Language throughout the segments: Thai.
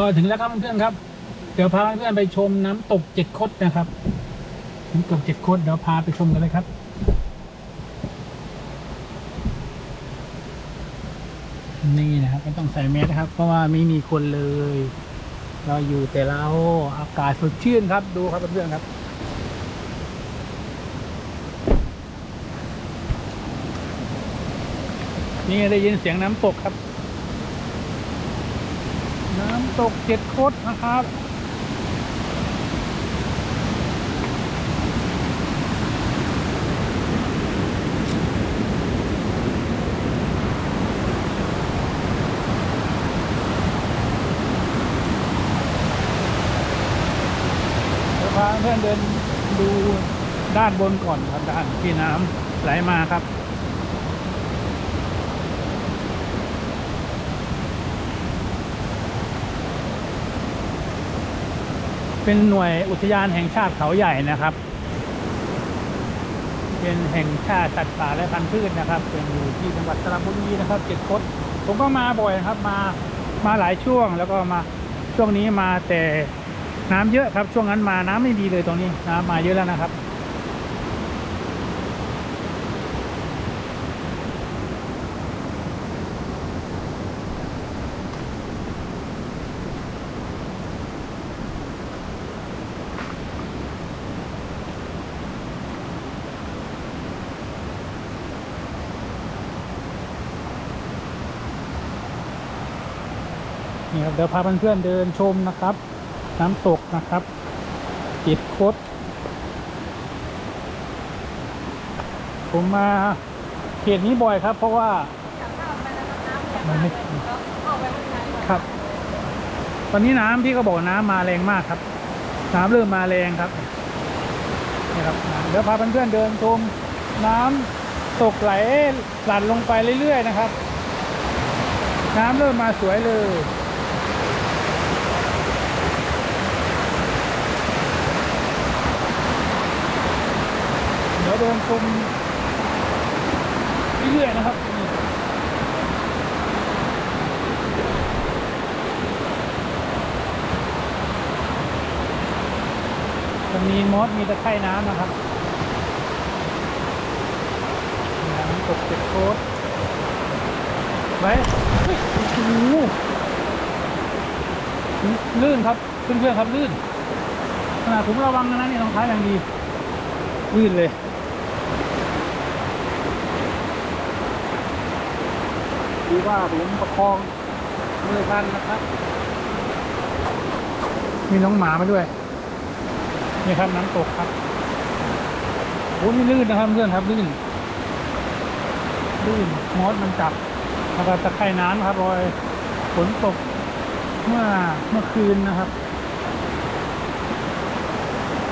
ก็ถึงแล้วครับเพื่อนๆครับ เดี๋ยวพาเพื่อนๆไปชมน้ำตกเจ็ดคดนะครับน้ำตกเจ็ดคดเดี๋ยวพาไปชมกันเลยครับนี่นะครับไม่ต้องใส่แมสครับ เพราะว่าไม่มีคนเลย เราอยู่แต่เราอากาศสดชื่นครับ ดูครับเพื่อนๆครับ นี่ได้ยินเสียงน้ำตกครับ ตกเจ็ดคดนะครับ เดี๋ยวพาเพื่อนเดินดูด้านบนก่อนครับด้านที่น้ำไหลมาครับ เป็นหน่วยอุทยานแห่งชาติเขาใหญ่นะครับ เป็นแห่งชาติสัตว์ป่าและพันธุ์พืชนะครับ เป็นอยู่ที่จังหวัดสระบุรีนะครับเจ็ดคดผมก็มาบ่อยนะครับ มามาหลายช่วงแล้วก็มาช่วงนี้มาแต่น้ำเยอะครับ ช่วงนั้นมาน้ำไม่ดีเลยตรงนี้น้ำมาเยอะแล้วนะครับ เดี๋ยวพาเพื่อนๆเดินชมนะครับ น้ำตกนะครับจิตคดผมมาเขตนี้บ่อยครับ เพราะว่ามันไม่ครับ ตอนนี้น้ำที่เขาบอกน้ำมาแรงมากครับ น้ำเริ่มมาแรงครับนี่ครับเดี๋ยวพาเพื่อนๆเดินชมน้ำตกไหลหลั่นลงไปเรื่อยๆนะครับ น้ำเริ่มมาสวยเลย เดี๋ยวเดิน ชมเรื่อยๆนะครับจะมีมอสมีตะไคร่น้ำนะครับน้ำตกเจ็ดโคตรไว้เฮ้ยโอ้โหลื่นครับเพื่อนๆครับลื่นขนาดผมระวังนะนี่รองเท้าอย่างดีลื่นเลย ดีว่าผมประคองมือทันนะครับ มีน้องหมามาด้วย นี่ครับน้ำตกครับโอ้นี่ลื่นนะครับเพื่อนครับลื่นลื่นมอสมันจับแล้วก็ตะไคร่น้ำครับรอยฝนตกเมื่อเมื่อคืนนะครับ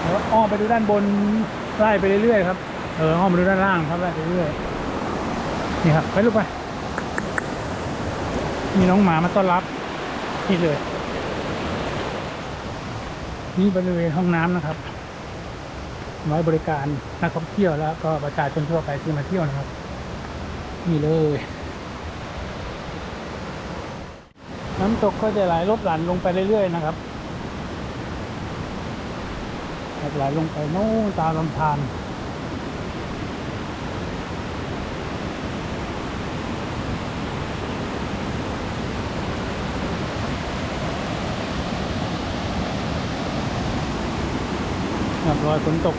เดี๋ยวอ้อมไปดูด้านบนไล่ไปเรื่อยๆครับเอออ้อมไปดูด้านล่างครับไล่ไปเรื่อยๆนี่ครับไปลูกไป มีน้องหมามาต้อนรับนี่เลย นี่บริเวณห้องน้ำนะครับไว้บริการนักท่องเที่ยวแล้วก็ประชาชนทั่วไปที่มาเที่ยวนะครับ นี่เลย น้ำตกก็จะไหลลดหลั่นลงไปเรื่อยๆนะครับไหลลงไปโน่นตามลำธาร ครับรอยฝนตก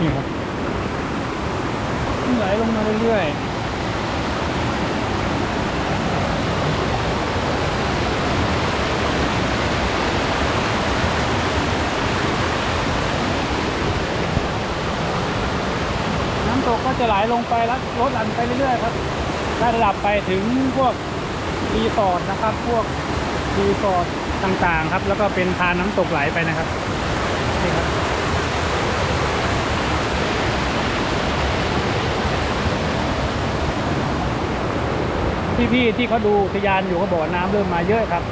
นี่ครับไหลลงมาเรื่อยๆ น้ำตกก็จะ ไหลลงไปแล้วลดหลั่นไปเรื่อยๆครับได้ระดับไปถึงพวกรีสอร์ทนะครับ พวกรีสอร์ทต่างๆครับ แล้วก็เป็นทานน้ำตกไหลไปนะครับนี่ครับพี่ๆที่เขาดูทยานอยู่เขาบอกน้ำเริ่มมาเยอะครับ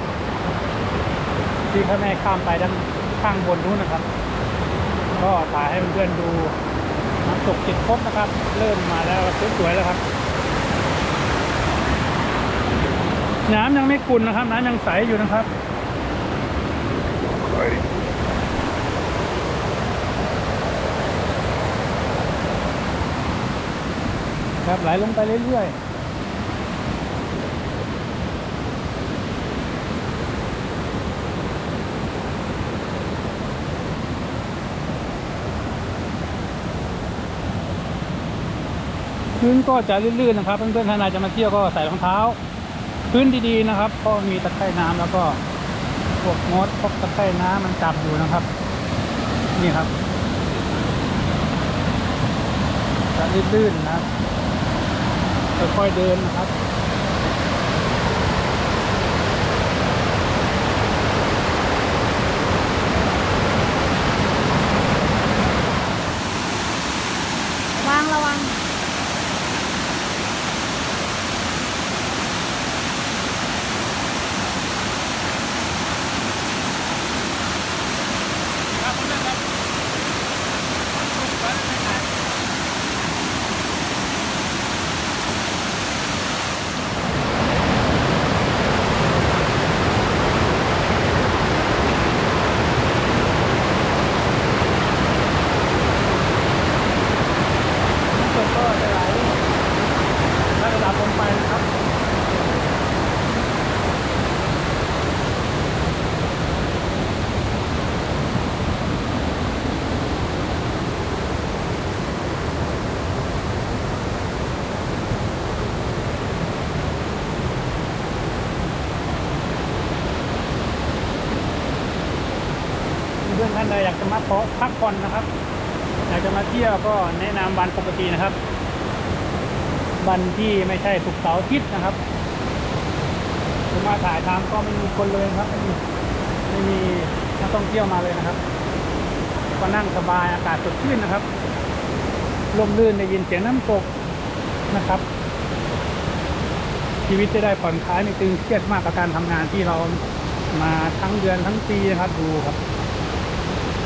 ที่ข้างในข้ามไปด้านข้างบนนู้นนะครับ ก็ถ่ายให้เพื่อนๆดู น้ำตกจิตภพนะครับ เริ่มมาแล้วสวยๆแล้วครับ น้ำยังไม่ขุ่นนะครับ น้ำยังใสอยู่นะครับครับไหลลงไปเรื่อยๆ พื้นก็จะลื่นๆนะครับ เพื่อนๆท่านใดจะมาเที่ยวก็ใส่รองเท้า พื้นดีๆนะครับ ก็มีตะไคร่น้ำแล้วก็พวกมดพวกตะไคร่น้ำมันจับอยู่นะครับ นี่ครับจะลื่นๆนะครับค่อยๆเดินนะครับ ระวังระวัง น้ำตกก็จะไหลไล่ระดับลงไปนะครับ เพื่อนท่านใดอยากจะมาเพาะพักผ่อนนะครับ อยากจะมาเที่ยวก็แนะนำวันปกตินะครับ วันที่ไม่ใช่ศุกร์เสาร์อาทิตย์นะครับผมมาถ่ายทำก็ไม่มีคนเลยครับ ไม่มีไม่มีนักท่องเที่ยวมาเลยนะครับ ก็นั่งสบายอากาศสดชื่นนะครับลมลื่นได้ยินเสียงน้ำตกนะครับ ชีวิตจะได้ผ่อนคลายไม่ตึงเครียดมากกับการทำงานที่เรามาทั้งเดือนทั้งปีนะครับดูครับ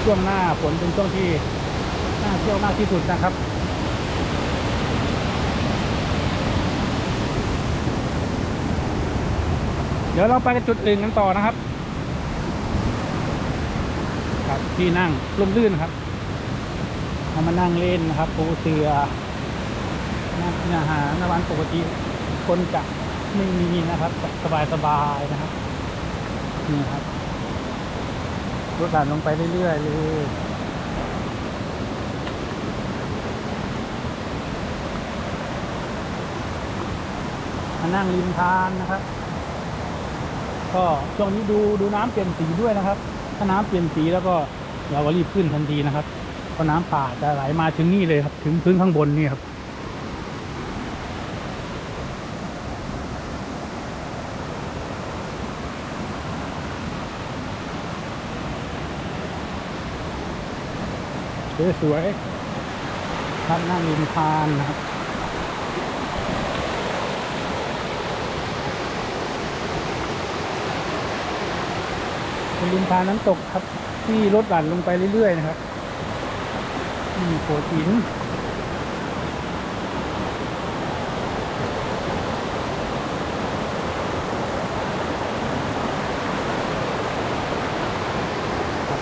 ช่วงหน้าฝนเป็นช่วงที่น่าเที่ยวมากที่สุดนะครับเดี๋ยวเราไปกันจุดอื่นกันต่อนะครับ ครับที่นั่งร่มรื่นครับเอามานั่งเล่นนะครับปูเสือนั่งกินอาหารในวันปกติคนจะไม่มีนะครับ สบายๆนะครับ นี่ครับ รถดันลงไปเรื่อยๆเลยมานั่งริมทานนะครับ ก็ช่วงนี้ดูดูน้ำเปลี่ยนสีด้วยนะครับ ถ้าน้ำเปลี่ยนสีแล้วก็เราก็รีบขึ้นทันทีนะครับเพราะน้ำป่าจะไหลมาถึงนี่เลยครับ ถึงพื้นข้างบนนี่ครับ สวยๆครับนั่งริมทานนะครับ เป็นริมทานน้ำตกครับ ที่ลดหลั่นลงไปเรื่อยๆนะครับ มีโขดหิน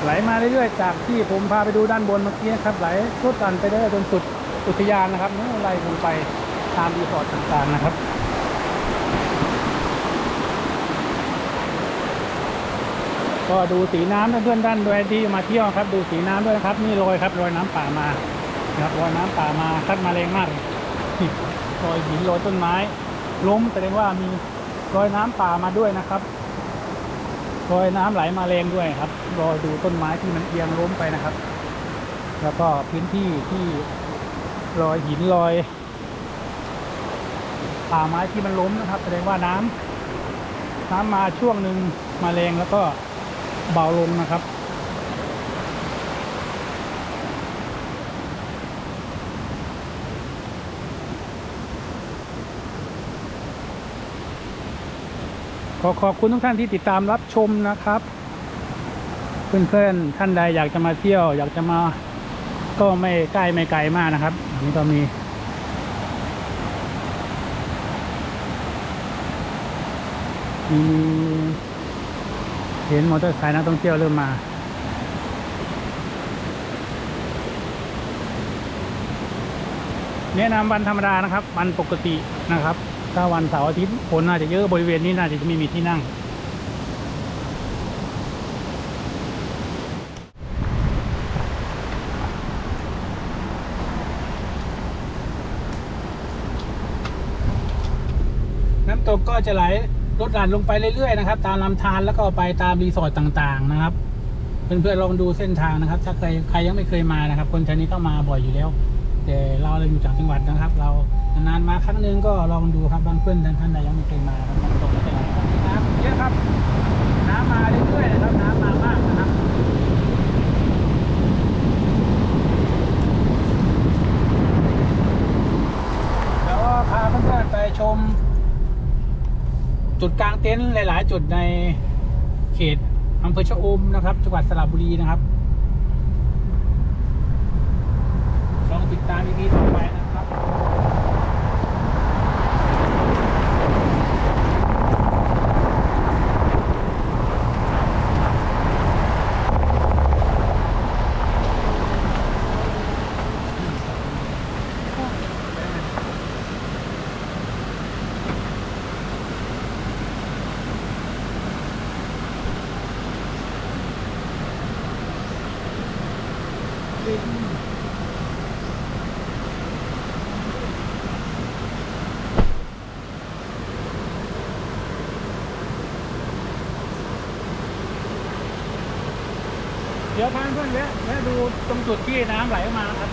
ไหลมาเรื่อยๆจากที่ผมพาไปดูด้านบนเมื่อกี้นะครับไหลลดหลั่นไปได้จนสุดอุทยานนะครับนู่นไล่ลงไปตามรีสอร์ทต่างๆนะครับก็ดูสีน้ำเพื่อนๆด้านด้วยที่มาเที่ยวครับ ดูสีน้ำด้วยนะครับนี่รอยครับรอยน้ำป่ามาครับรอยน้ำป่ามาคัดมาแรงมากนี่รอยหินรอยต้นไม้ล้มแสดงว่ามีรอยน้ำป่ามาด้วยนะครับ รอยน้ำไหลมาแรงด้วยครับ รอยดูต้นไม้ที่มันเอียงล้มไปนะครับ แล้วก็พื้นที่ที่รอยหินรอยป่าไม้ที่มันล้มนะครับ แสดงว่าน้ำน้ำมาช่วงหนึ่งมาแรงแล้วก็เบาลงนะครับ อขอบคุณทุกท่านที่ติดตามรับชมนะครับ เพื่อนๆท่านใดอยากจะมาเที่ยว อยากจะมาก็ไม่ใกล้ไม่ไกลมากนะครับอันนี้ก็มีมีเห็นมอเตอร์ไซค์นักท่องเที่ยวเริ่มมาแนะนำวันธรรมดานะครับ วันปกตินะครับ ถ้าวันเสาร์อาทิตย์คนน่าจะเยอะบริเวณนี้น่าจะไม่มีที่นั่ง น้ำตกก็จะไหลลดหลั่นลงไปเรื่อยๆนะครับ ตามลำธารแล้วก็ไปตามรีสอร์ทต่างๆนะครับเพื่อนๆลองดูเส้นทางนะครับ ถ้าใครใครยังไม่เคยมานะครับ คนแถวนี้ต้องมาบ่อยอยู่แล้ว แต่เราเลยอยู่จากจังหวัดนะครับ เรา นานๆมาครั้งนึงก็ลองดูครับบางเพื่อนท่านใดยังไม่เคยมาครับตกแต่น้ำเยอะครับ น้ำมาเรื่อยๆนะครับน้ำมามากนะครับแล้วก็พาเพื่อนๆไปชม จุดกลางเต็นท์หลาย ๆ จุดในเขตอำเภอชะอมนะครับ จังหวัดสระบุรีนะครับ ลองติดตาม EP ต่อไปนะครับ เดี๋ ยวพาเพื่อนแวะแวะดูตรงจุดที่น้ำไหลออกมาครับ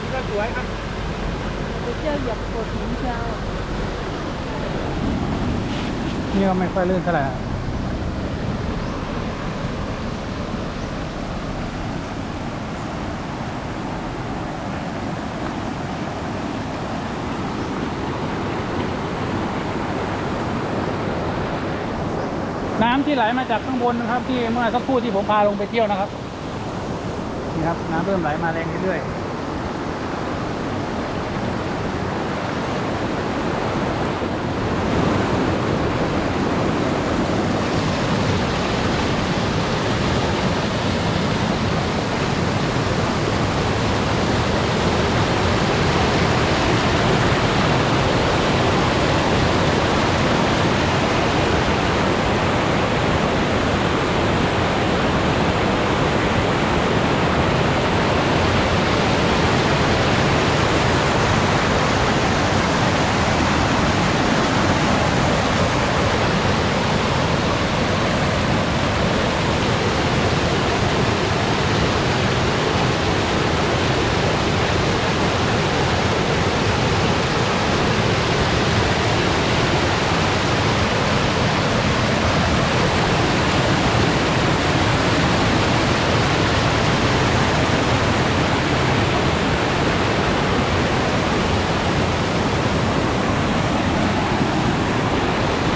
นี่ก็สวยครับไปเที่ยวเหยียบโขดหินเชียว นี่ก็ไม่ค่อยลื่นเท่าไหร่ น้ำที่ไหลมาจากข้างบนนะครับ ที่เมื่อสักครู่ที่ผมพาลงไปเที่ยวนะครับนี่ครับ น้ำเริ่มไหลมาแรงเรื่อยๆ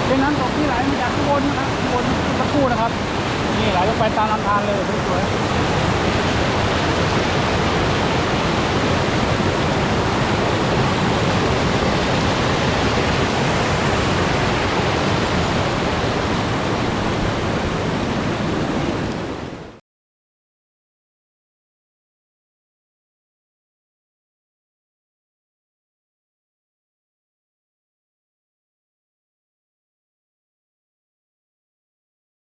เป็นน้ำตกที่ไหลมาจากข้างบนนะครับข้างบนสักครู่นะครั กลลงไปตามลำธารเลย